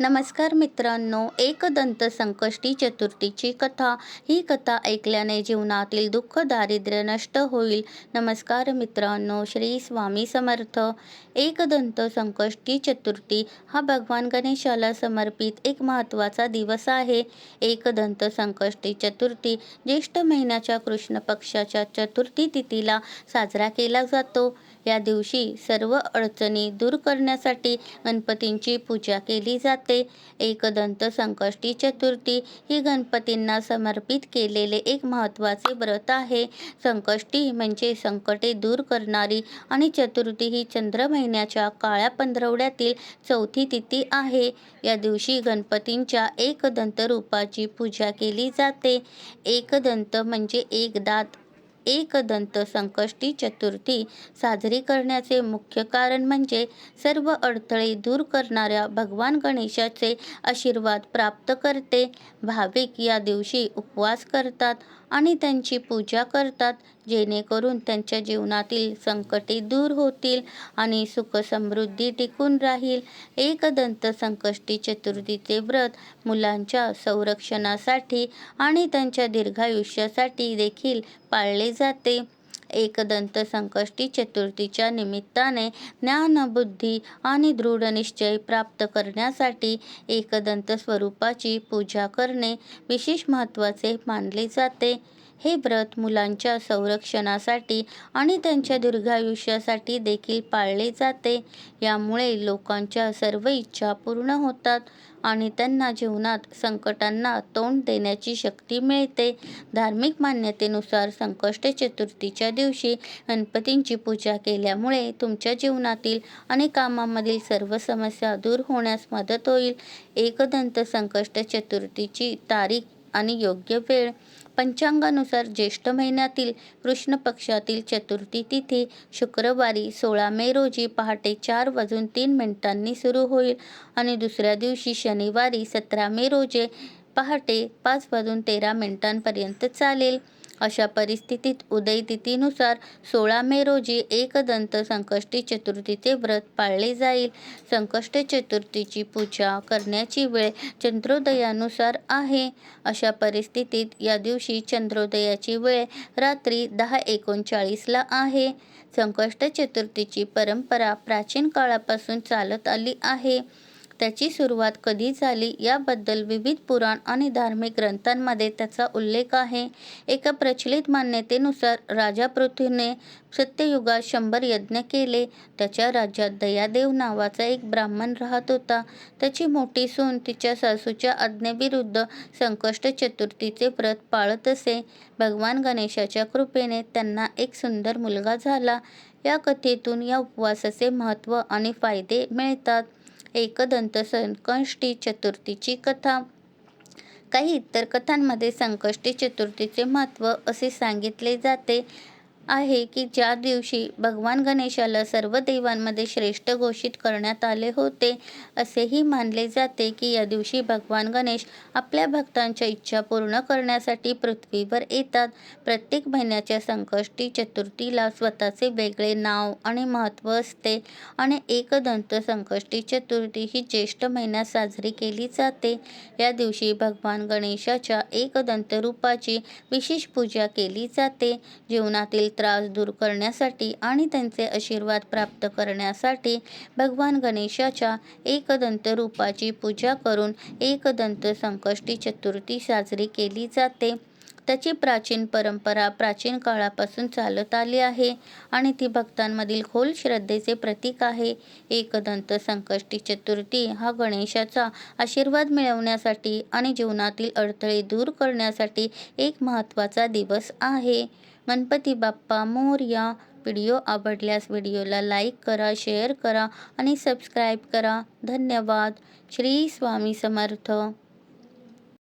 नमस्कार मित्रांनो एकदंत संकष्टी चतुर्थीची कथा. ही कथा ऐकल्याने जीवनातील दुःख दारिद्र्य नष्ट होईल. नमस्कार मित्रांनो श्री स्वामी समर्थ. एकदंत संकष्टी चतुर्थी हा भगवान गणेशाला समर्पित एक महत्त्वाचा दिवस आहे. एकदंत संकष्टी चतुर्थी ज्येष्ठ महिन्याच्या कृष्ण पक्षाच्या चतुर्थी तिथीला साजरा केला जातो. या दिवशी सर्व अडचणी दूर करण्यासाठी गणपतींची पूजा केली जाते. एकदंत संकष्टी चतुर्थी ही गणपतींना समर्पित केलेले एक महत्त्वाचे व्रत आहे. संकष्टी म्हणजे संकटे दूर करणारी आणि चतुर्थी ही चंद्र महिन्याच्या काळ्या पंधरवड्यातील चौथी तिथी आहे. या दिवशी गणपतींच्या एकदंत रूपाची पूजा केली जाते. एकदंत म्हणजे एक दात एकदंत संकष्टी चतुर्थी साजरी करण्याचे मुख्य कारण म्हणजे सर्व अडथळे दूर करणाऱ्या भगवान गणेशाचे आशीर्वाद प्राप्त करते. भाविक या दिवशी उपवास करतात. आणि त्यांची पूजा करतात जेणेकरून त्यांच्या जीवनातील संकटे दूर होतील आणि सुख समृद्धी टिकून राहील. एकदंत संकष्टी चतुर्थीचे व्रत मुलांच्या संरक्षणासाठी आणि त्यांच्या दीर्घायुष्यासाठी देखील पाळले जाते. एकदंत संकष्टी चतुर्थीच्या निमित्ताने ज्ञान बुद्धी आणि दृढ निश्चय प्राप्त करण्यासाठी एकदंत स्वरूपाची पूजा करणे विशेष महत्त्वाचे मानले जाते. हे व्रत मुलांच्या संरक्षणासाठी आणि त्यांच्या दीर्घायुष्यासाठी देखील पाळले जाते. यामुळे लोकांच्या सर्व इच्छा पूर्ण होतात आणि त्यांना जीवनात संकटांना तोंड देण्याची शक्ती मिळते. धार्मिक मान्यतेनुसार संकष्ट चतुर्थीच्या दिवशी गणपतींची पूजा केल्यामुळे तुमच्या जीवनातील आणि कामामधील सर्व समस्या दूर होण्यास मदत होईल. एकदंत संकष्ट चतुर्थीची तारीख आणि योग्य वेळ पंचांगानुसार ज्येष्ठ महिन्यातील कृष्ण पक्षातील चतुर्थी तिथी शुक्रवारी सोळा मे रोजी पहाटे चार वाजून तीन मिनिटांनी सुरू होईल आणि दुसऱ्या दिवशी शनिवारी सतरा मे रोजी पहाटे पाच वाजून तेरा मिनिटांपर्यंत चालेल. अशा परिस्थितीत उदय तिथीनुसार सोळा मे रोजी एकदंत संकष्टी चतुर्थीचे व्रत पाळले जाईल. संकष्ट चतुर्थीची पूजा करण्याची वेळ चंद्रोदयानुसार आहे. अशा परिस्थितीत या दिवशी चंद्रोदयाची वेळ रात्री दहा एकोणचाळीसला आहे. संकष्ट चतुर्थीची परंपरा प्राचीन काळापासून चालत आली आहे. त्याची सुरुवात कधी झाली याबद्दल विविध पुराण आणि धार्मिक ग्रंथांमध्ये त्याचा उल्लेख आहे. एका प्रचलित मान्यतेनुसार राजा पृथ्वीने सत्ययुगात शंभर यज्ञ केले. त्याच्या राज्यात दयादेव नावाचा एक ब्राह्मण राहत होता. त्याची मोठी सून तिच्या सासूच्या आज्ञेविरुद्ध संकष्ट चतुर्थीचे व्रत पाळत असे. भगवान गणेशाच्या कृपेने त्यांना एक सुंदर मुलगा झाला. या कथेतून या उपवासाचे महत्त्व आणि फायदे मिळतात. एकदंत संकष्टी चतुर्थीची कथा. काही इतर कथांमध्ये संकष्टी चतुर्थीचे महत्त्व असे सांगितले जाते. आहे की ज्या दिवशी भगवान गणेशाला सर्व देवांमध्ये श्रेष्ठ घोषित करण्यात आले होते असेही मानले जाते की या दिवशी भगवान गणेश आपल्या भक्तांच्या इच्छा पूर्ण करण्यासाठी पृथ्वीवर येतात. प्रत्येक महिन्याच्या संकष्टी चतुर्थीला स्वतःचे वेगळे नाव आणि महत्त्व असते आणि एकदंत संकष्टी चतुर्थी ही ज्येष्ठ महिन्यात साजरी केली जाते. या दिवशी भगवान गणेशाच्या एकदंत रूपाची विशेष पूजा केली जाते. जीवनातील त्रास दूर करण्यासाठी आणि त्यांचे आशीर्वाद प्राप्त करण्यासाठी भगवान गणेशाच्या एकदंत रूपाची पूजा करून एकदंत संकष्टी चतुर्थी साजरी केली जाते. त्याची प्राचीन परंपरा प्राचीन काळापासून चालत आली आहे आणि ती भक्तांमधील खोल श्रद्धेचे प्रतीक आहे. एकदंत संकष्टी चतुर्थी हा गणेशाचा आशीर्वाद मिळवण्यासाठी आणि जीवनातील अडथळे दूर करण्यासाठी एक महत्त्वाचा दिवस आहे. गणपती बाप्पा मोरया. व्हिडिओ आवडल्यास व्हिडिओला लाईक करा शेअर करा आणि सबस्क्राईब करा. धन्यवाद. श्री स्वामी समर्थ.